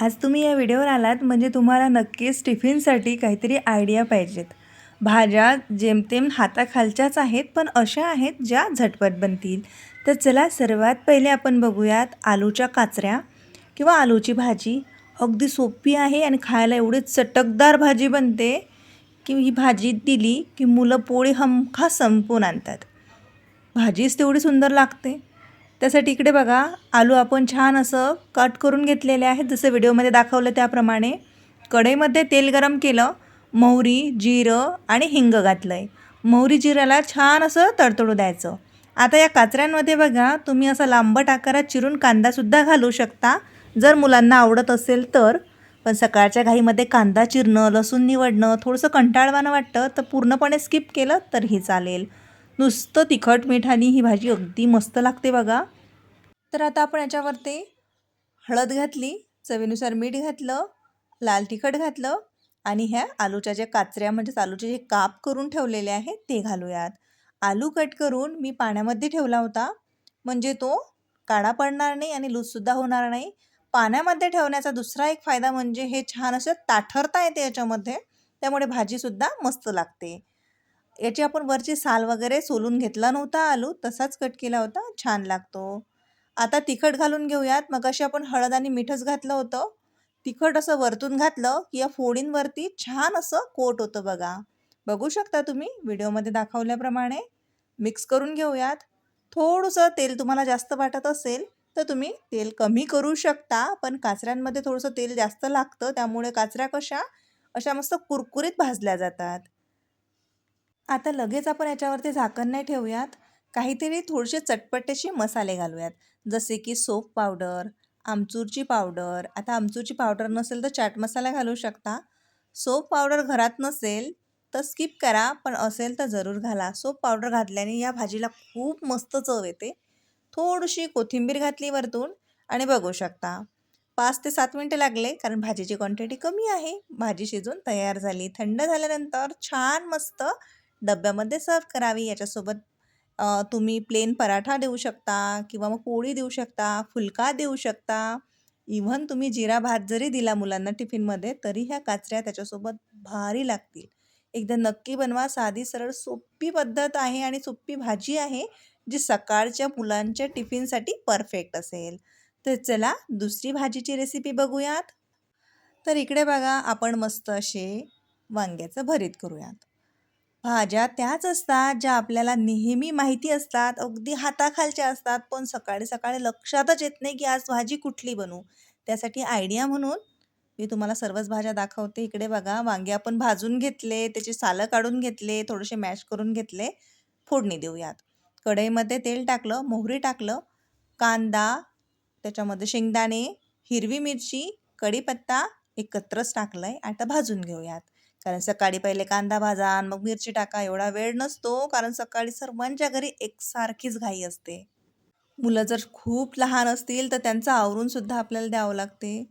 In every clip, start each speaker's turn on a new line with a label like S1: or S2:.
S1: आज तुम्ही या व्हिडिओवर आलात म्हणजे तुम्हाला नक्कीच टिफिनसाठी काहीतरी आयडिया पाहिजेत. भाज्या जेमतेम हाताखालच्याच आहेत पण अशा आहेत ज्या झटपट बनतील. तर चला सर्वात पहिले आपण बघूयात आलूच्या काचऱ्या किंवा आलूची भाजी. अगदी सोपी आहे आणि खायला एवढी चटकदार भाजी बनते की ही भाजी दिली की मुलं पोळी हमखा संपून आणतात. भाजीच तेवढी सुंदर लागते. त्यासाठी इकडे बघा आलू आपण छान असं कट करून घेतलेले आहेत. जसं व्हिडिओमध्ये दाखवलं त्याप्रमाणे. कढईमध्ये तेल गरम केलं मोहरी जिरं आणि हिंग घातलं आहे मोहरी जिऱ्याला छान असं तडतडू द्यायचं. आता या काचऱ्यांमध्ये बघा तुम्ही असा लांबट आकारात चिरून कांदासुद्धा घालू शकता. जर मुलांना आवडत असेल तर. पण सकाळच्या घाईमध्ये कांदा चिरणं लसूण निवडणं थोडंसं कंटाळवाणं वाटतं तर पूर्णपणे स्किप केलं तरीही चालेल. नुसतं तिखट मिठानी ही भाजी अगदी मस्त लागते बघा. तर आता आपण याच्यावरती हळद घातली चवीनुसार मीठ घातलं लाल तिखट घातलं आणि ह्या आलूच्या ज्या काचऱ्या म्हणजेच आलूचे जे काप करून ठेवलेले आहेत ते घालूयात. आलू कट करून मी पाण्यामध्ये ठेवला होता. म्हणजे तो काळा पडणार नाही आणि लूजसुद्धा होणार नाही. पाण्यामध्ये ठेवण्याचा दुसरा एक फायदा म्हणजे हे छान असं ताठरता येते याच्यामध्ये. त्यामुळे भाजीसुद्धा मस्त लागते. याची आपण वरची साल वगैरे सोलून घेतला नव्हता आलू तसाच कट केला होता. छान लागतो. आता तिखट घालून घेऊयात. मग अशी आपण हळद आणि मीठच घातलं होतं. तिखट असं वरतून घातलं की या फोडींवरती छान असं कोट होतं बघा. बघू शकता तुम्ही व्हिडिओमध्ये दाखवल्याप्रमाणे. मिक्स करून घेऊयात. थोडंसं तेल तुम्हाला जास्त वाटत असेल तर तुम्ही तेल कमी करू शकता पण काचऱ्यांमध्ये थोडंसं तेल जास्त लागतं त्यामुळे काचऱ्या कशा? अशा मस्त कुरकुरीत भाजल्या जातात. आता लगेच आपण याच्यावरती झाकण नाही ठेवूयात. काहीतरी थोडेसे चटपटेसे मसाले घालूयात. जसे की सोप पावडर आमचूरची पावडर. आता आमचूरची पावडर नसेल तर चाट मसाला घालू शकता. सोप पावडर घरात नसेल तर स्किप करा पण असेल तर जरूर घाला. सोप पावडर घातल्याने या भाजीला खूप मस्त चव येते. थोडीशी कोथिंबीर घातली वरतून आणि बघू शकता. पाच ते सात मिनटं लागले कारण भाजीची क्वांटिटी कमी आहे. भाजी शिजून तयार झाली. थंड झाल्यानंतर छान मस्त डब्यामध्ये सर्व करावी. याच्यासोबत तुम्ही प्लेन पराठा देऊ शकता किंवा मग पोळी देऊ शकता फुलका देऊ शकता. इव्हन तुम्ही जिरा भात जरी दिला मुलांना टिफिनमध्ये तरी ह्या काचऱ्या त्याच्यासोबत भारी लागतील. एकदा नक्की बनवा. साधी सरळ सोपी पद्धत आहे आणि सोपी भाजी आहे जी सकाळच्या मुलांच्या टिफिनसाठी परफेक्ट असेल. तर चला दुसरी भाजीची रेसिपी बघूयात. तर इकडे बघा आपण मस्त असे वांग्याचं भरीत करूयात. भाज्या त्याच असतात ज्या आपल्याला नेहमी माहिती असतात अगदी हाताखालच्या असतात पण सकाळी सकाळी लक्षातच येत नाही की आज भाजी कुठली बनवू. त्यासाठी आयडिया म्हणून मी तुम्हाला सर्वच भाज्या दाखवते. इकडे बघा वांगे आपण भाजून घेतले त्याचे सालं काढून घेतले थोडेसे मॅश करून घेतले फोडणी देऊयात. कढईमध्ये तेल टाकलं मोहरी टाकलं कांदा त्याच्यामध्ये शेंगदाणे हिरवी मिरची कढीपत्ता एकत्रच टाकलं आहे आता भाजून घेऊयात. कारण सकाळी पहिले कांदा भाजा मग मिरची टाका एवढा वेळ नसतो. कारण सकाळी सर्वांच्या घरी एकसारखीच घाई असते. मुलं जर खूप लहान असतील तर त्यांचं आवरूनसुद्धा आपल्याला द्यावं लागते.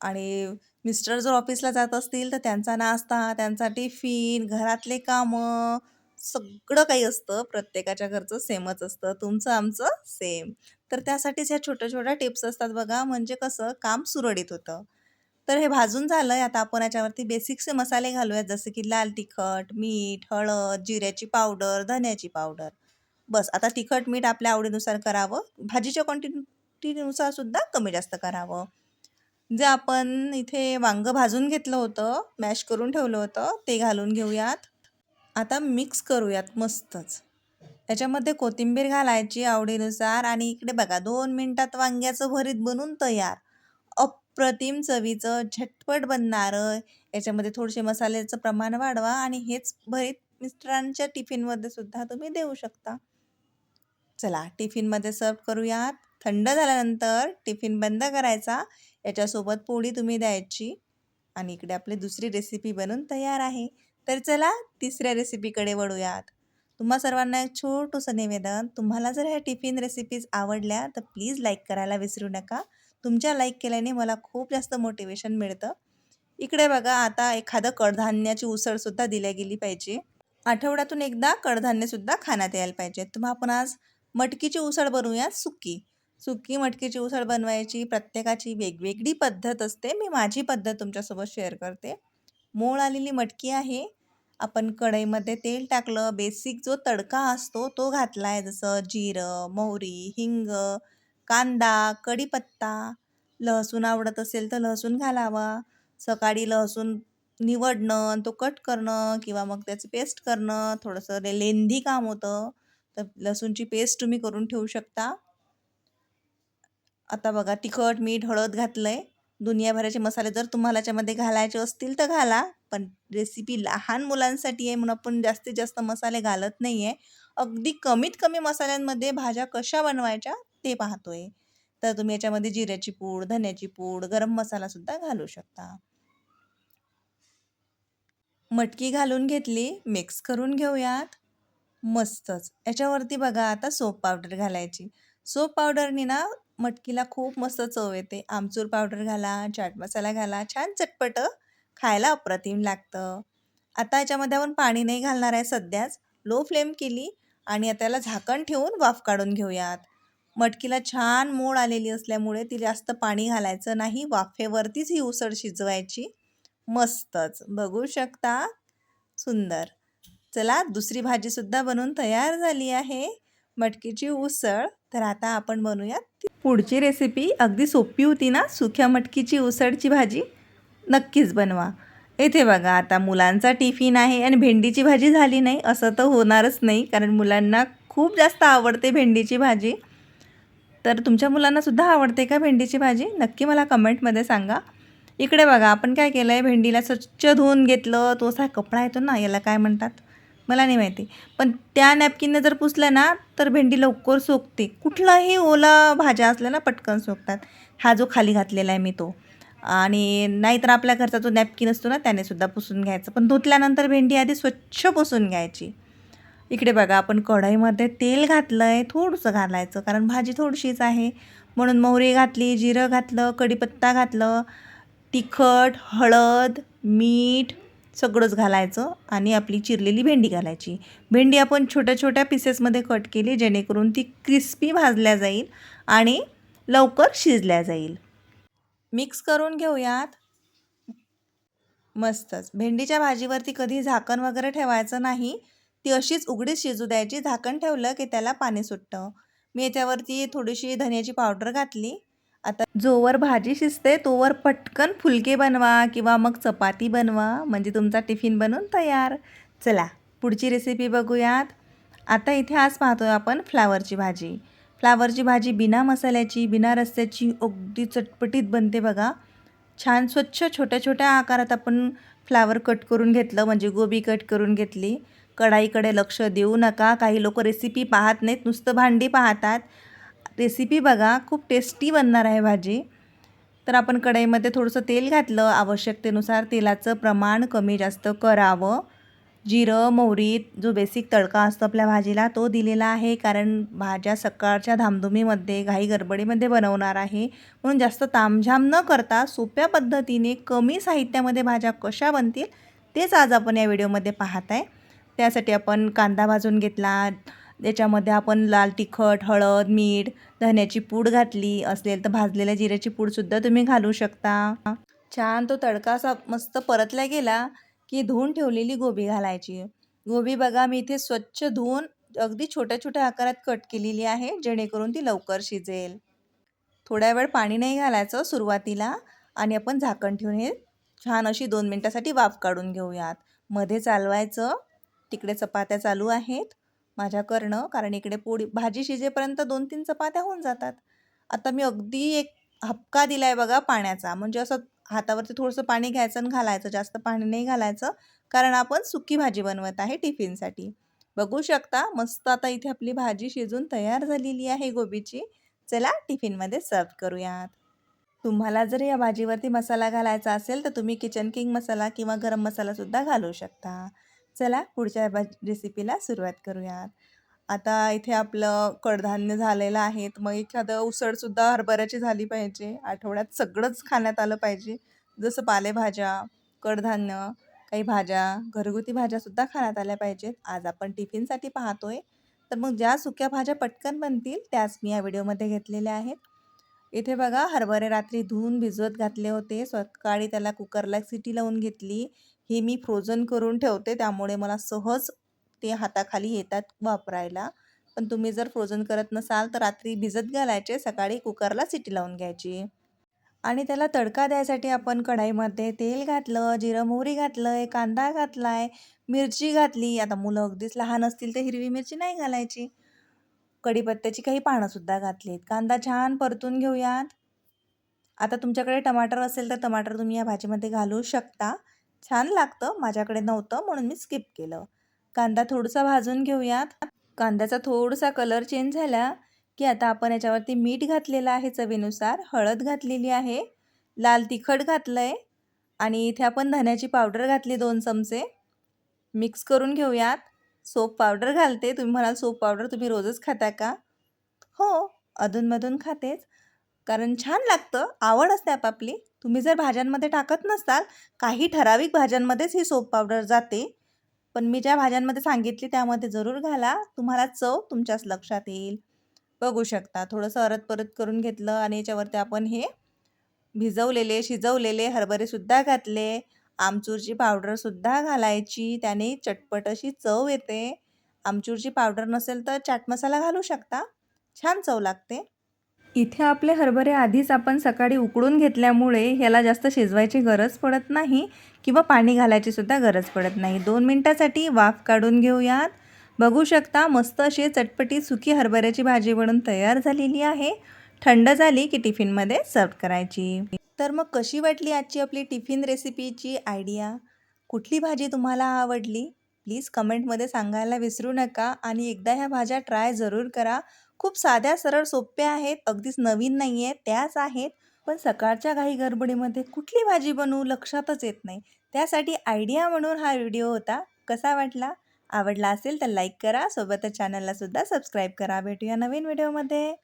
S1: आणि मिस्टर जर ऑफिसला जात असतील तर त्यांचा नाश्ता त्यांचा टिफिन घरातले कामं सगळं काही असतं. प्रत्येकाच्या घरचं सेमच असतं. तुमचं आमचं सेम. तर त्यासाठीच ह्या छोट्या छोट्या टिप्स असतात बघा. म्हणजे कसं? काम सुरळीत होतं. तर हे भाजून झालं आहे आता आपण याच्यावरती बेसिकचे मसाले घालूयात. जसं की लाल तिखट मीठ हळद जिऱ्याची पावडर धन्याची पावडर. बस आता तिखट मीठ आपल्या आवडीनुसार करावं. भाजीच्या क्वांटिटीनुसार सुद्धा कमी जास्त करावं. जे आपण इथे वांगं भाजून घेतलं होतं मॅश करून ठेवलं होतं ते घालून घेऊयात. आता मिक्स करूयात मस्तच. त्याच्यामध्ये कोथिंबीर घालायची आवडीनुसार आणि इकडे बघा दोन मिनटात वांग्याचं भरीत बनून तयार. अप्रतिम चवीचं झटपट बनणारं याच्यामध्ये थोडेसे मसाल्याचं प्रमाण वाढवा आणि हेच भरीत मिस्टरांच्या टिफिनमध्ये सुद्धा तुम्ही देऊ शकता. चला टिफिनमध्ये सर्व करूयात. थंड झाल्यानंतर टिफिन बंद करायचा. याच्यासोबत पोळी तुम्ही द्यायची. आणि इकडे आपली दुसरी रेसिपी बनून तयार आहे. तर चला तिसऱ्या रेसिपीकडे वळूयात. तुम्हा सर्वांना एक छोटंसं निवेदन. तुम्हाला जर ह्या टिफिन रेसिपीज आवडल्या तर प्लीज लाईक करायला विसरू नका. तुमच्या लाईक केल्याने मला खूप जास्त मोटिवेशन मिळतं. इकडे बघा आता एखादं कडधान्याची उसळसुद्धा दिल्या गेली पाहिजे. आठवड्यातून एकदा कडधान्यसुद्धा खाण्यात यायला पाहिजे. तुम्हा आपण आज मटकीची उसळ बनवूया सुकी. सुकी मटकीची उसळ बनवायची. प्रत्येकाची वेगवेगळी पद्धत असते. मी माझी पद्धत तुमच्यासोबत शेअर करते. मोळ आलेली मटकी आहे. आपण कढईमध्ये तेल टाकलं. बेसिक जो तडका असतो तो घातला आहे जसं जिरं मोहरी हिंग कांदा कढीपत्ता लसूण आवडत असेल तर लसूण घालावा. सकाळी लसूण निवडणं आणि तो कट करणं किंवा मग त्याची पेस्ट करणं थोडंसं ले लेंदी काम होतं. तर लसूणची पेस्ट तुम्ही करून ठेवू शकता. आता बघा तिखट मीठ हळद घातलं आहे दुनियाभराचे मसाले जर तुम्हाला याच्यामध्ये घालायचे असतील तर घाला. पण रेसिपी लहान मुलांसाठी आहे म्हणून आपण जास्तीत जास्त मसाले घालत नाही आहे अगदी कमीत कमी मसाल्यांमध्ये भाज्या कशा बनवायच्या? ते पाहतोय. तर तुम्ही याच्यामध्ये जिऱ्याची पूड धन्याची पूड गरम मसालासुद्धा घालू शकता. मटकी घालून घेतली मिक्स करून घेऊयात. मस्तच. याच्यावरती बघा आता सोप पावडर घालायची. सोप पावडरनी ना मटकीला खूप मस्त चव येते. आमचूर पावडर घाला चाट मसाला घाला छान चटपट खायला अप्रतिम लागतं. आता याच्यामध्ये आपण पाणी नाही घालणार आहे सध्याच. लो फ्लेम केली आणि आता याला झाकण ठेवून वाफ काढून घेऊयात. मटकीला छान मोड आलेली असल्यामुळे ती जास्त पाणी घालायचं नाही. वाफेवरतीच ही उसळ शिजवायची. मस्तच. बघू शकता? सुंदर. चला दुसरी भाजीसुद्धा बनवून तयार झाली आहे. मटकीची उसळ. तर आता आपण बनवूयात पुढची रेसिपी अगदी सोपी होती ना? सुक्या मटकीची उसळची भाजी? नक्कीच बनवा. येथे बघा आता मुलांचा टिफिन आहे आणि भेंडीची भाजी झाली नाही. असं तर होणारच नाही कारण मुलांना खूप जास्त आवडते भेंडीची भाजी. तर तुमच्या मुलांनासुद्धा आवडते का भेंडीची भाजी? नक्की मला कमेंटमध्ये सांगा. इकडे बघा आपण काय केलं आहे भेंडीला स्वच्छ धुवून घेतलं. तो असा कपडा येतो ना याला काय म्हणतात? मला नाही माहिती. पण त्या नॅपकिनने जर पुसलं ना तर भेंडी लवकर सोकते. कुठलाही ओला भाज्या असल्या ना पटकन सोकतात. हा जो खाली घातलेला आहे मी तो. आणि नाहीतर आपल्या घरचा जो नॅपकिन असतो ना त्याने सुद्धा पुसून घ्यायचं. पण धुतल्यानंतर भेंडी आधी स्वच्छ पुसून घ्यायची. इकडे बघा आपण कढईमध्ये तेल घातलं आहे थोडंसं घालायचं कारण भाजी थोडीशीच आहे. म्हणून मोहरी घातली जिरं घातलं कढीपत्ता घातलं तिखट हळद मीठ सगळंच घालायचं आणि आपली चिरलेली भेंडी घालायची. भेंडी आपण छोट्या छोट्या पीसेसमध्ये कट केली जेणेकरून ती क्रिस्पी भाजल्या जाईल आणि लवकर शिजल्या जाईल. मिक्स करून घेऊयात. मस्तच. भेंडीच्या भाजीवरती कधी झाकण वगैरे ठेवायचं नाही ती अशीच उघडीच शिजू द्यायची झाकण ठेवलं की त्याला पाणी सुटतं. मी याच्यावरती थोडीशी धन्याची पावडर घातली. आता जोवर भाजी शिजते तोवर पटकन फुलके बनवा किंवा मग चपाती बनवा म्हणजे तुमचा टिफिन बनून तयार. चला पुढची रेसिपी बघूयात. आता इथे आज पाहतोय आपण फ्लावरची भाजी. फ्लावरची भाजी बिना मसाल्याची बिना रस्त्याची अगदी चटपटीत बनते बघा. छान स्वच्छ छोट्या छोट्या आकारात आपण फ्लावर कट करून घेतलं म्हणजे गोबी कट करून घेतली. कढाईकडे लक्ष देऊ नका. काही लोक रेसिपी पाहत नाहीत नुसतं भांडी पाहतात. रेसिपी बघा खूप टेस्टी बनणार आहे भाजी. तर आपण कढईमध्ये थोडंसं तेल घातलं. आवश्यकतेनुसार तेलाचं प्रमाण कमी जास्त करावं. जिरं मोहरी जो बेसिक तडका असतो आपल्या भाजीला तो दिलेला आहे. कारण भाज्या सकाळच्या धामधुमीमध्ये घाई गडबडीमध्ये बनवणार आहे. म्हणून जास्त तामझाम न करता सोप्या पद्धतीने कमी साहित्यामध्ये भाज्या कशा बनतील तेच आज आपण या व्हिडिओमध्ये पाहत आहे. त्यासाठी आपण कांदा भाजून घेतला. त्याच्यामध्ये आपण लाल तिखट हळद मीठ धन्याची पूड घातली असेल तर भाजलेल्या जिऱ्याची पूडसुद्धा तुम्ही घालू शकता. छान तो तडका असा मस्त परतला गेला की धुवून ठेवलेली गोबी घालायची. गोबी बघा मी इथे स्वच्छ धुवून अगदी छोट्या छोट्या आकारात कट केलेली आहे जेणेकरून ती लवकर शिजेल. थोड्या वेळ पाणी नाही घालायचं सुरुवातीला आणि आपण झाकण ठेवून हे छान अशी दोन मिनटासाठी वाफ काढून घेऊयात. मध्ये चालवायचं. तिकडे चपात्या चालू आहेत माझ्या करणं कारण इकडे पोळी भाजी शिजेपर्यंत दोन तीन चपात्या होऊन जातात. आता मी अगदी एक हपका दिला आहे बघा पाण्याचा म्हणजे असं हातावरती थोडंसं पाणी घ्यायचं आणि घालायचं जास्त पाणी नाही घालायचं कारण आपण सुकी भाजी बनवत आहे टिफिनसाठी. बघू शकता मस्त आता इथे आपली भाजी शिजून तयार झालेली आहे गोबीची. चला टिफिनमध्ये सर्व करूयात. तुम्हाला जर या भाजीवरती मसाला घालायचा असेल तर तुम्ही किचन किंग मसाला किंवा गरम मसालासुद्धा घालू शकता. चला पुढच्या भा रेसिपीला सुरुवात करूयात. आता इथे आपलं कडधान्य झालेलं आहे. मग एखादं उसळसुद्धा हरभऱ्याची झाली पाहिजे. आठवड्यात सगळंच खाण्यात आलं पाहिजे. जसं पालेभाज्या कडधान्य काही भाज्या घरगुती भाज्यासुद्धा खाण्यात आल्या पाहिजेत. आज आपण टिफिनसाठी पाहतोय. तर मग ज्या सुक्या भाज्या पटकन बनतील त्याच मी या व्हिडिओमध्ये घेतलेल्या आहेत. इथे बघा हरभरे रात्री धुवून भिजवत घातले होते. सकाळी त्याला कुकरला सिटी लावून घेतली. हे मी फ्रोझन करून ठेवते त्यामुळे मला सहज ते हाताखाली येतात वापरायला. पण तुम्ही जर फ्रोझन करत नसाल तर रात्री भिजत घालायचे सकाळी कुकरला सिटी लावून घ्यायची. आणि त्याला तडका द्यायसाठी आपण कढाईमध्ये तेल घातलं जिरं मोहरी घातलं आहे कांदा घातला आहे मिरची घातली. आता मुलं अगदीच लहान असतील तर हिरवी मिरची नाही घालायची. कढीपत्त्याची काही पानंसुद्धा घातलीत. कांदा छान परतून घेऊयात. आता तुमच्याकडे टमाटर असेल तर टमाटर तुम्ही या भाजीमध्ये घालू शकता. छान लागतं माझ्याकडे नव्हतं म्हणून मी स्किप केलं. कांदा थोडासा भाजून घेऊयात. कांद्याचा थोडासा कलर चेंज झाला की आता आपण याच्यावरती मीठ घातलेलं आहे चवीनुसार हळद घातलेली आहे लाल तिखट घातलं आहे आणि इथे आपण धन्याची पावडर घातली दोन चमचे. मिक्स करून घेऊयात. सोप पावडर घालते. तुम्ही म्हणाल सोप पावडर तुम्ही रोजच खाता का? हो अधूनमधून खातेच. कारण छान लागतं. आवड असते आपापली. तुम्ही जर भाज्यांमध्ये टाकत नसताल काही ठराविक भाज्यांमध्येच ही सोप पावडर जाते. पण मी ज्या भाज्यांमध्ये सांगितली त्यामध्ये जरूर घाला. तुम्हाला चव तुमच्याच लक्षात येईल. बघू शकता. थोडंसं अरत परत करून घेतलं आणि याच्यावरती आपण हे भिजवलेले शिजवलेले हरभरेसुद्धा घातले. आमचूरची पावडरसुद्धा घालायची. त्याने चटपट अशी चव येते. आमचूरची पावडर नसेल तर चाट मसाला घालू शकता. छान चव लागते. इथे आपले हरभरे आधीच आपण सकाळी उकडून घेतल्यामुळे ह्याला जास्त शिजवायची गरज पडत नाही किंवा पाणी घालायची सुद्धा गरज पडत नाही. दोन मिनटासाठी वाफ काढून घेऊयात. बघू शकता मस्त अशी चटपटी सुकी हरभऱ्याची भाजी बनून तयार झालेली आहे. थंड झाली की टिफिनमध्ये सर्व करायची. तर मग कशी वाटली आजची आपली टिफिन रेसिपीची आयडिया? कुठली भाजी तुम्हाला आवडली? प्लीज कमेंटमध्ये सांगायला विसरू नका आणि एकदा ह्या भाज्या ट्राय जरूर करा. खूप साध्या सरळ सोप्या आहेत. अगदीच नवीन नाही आहेत त्याच आहेत. पण सकाळच्या घाई गडबडीमध्ये कुठली भाजी बनवू लक्षातच येत नाही. त्यासाठी आयडिया म्हणून हा व्हिडिओ होता. कसा वाटला? आवडला असेल तर लाईक करा. सोबतच चॅनलला सुद्धा सबस्क्राईब करा. भेटूया नवीन व्हिडिओमध्ये.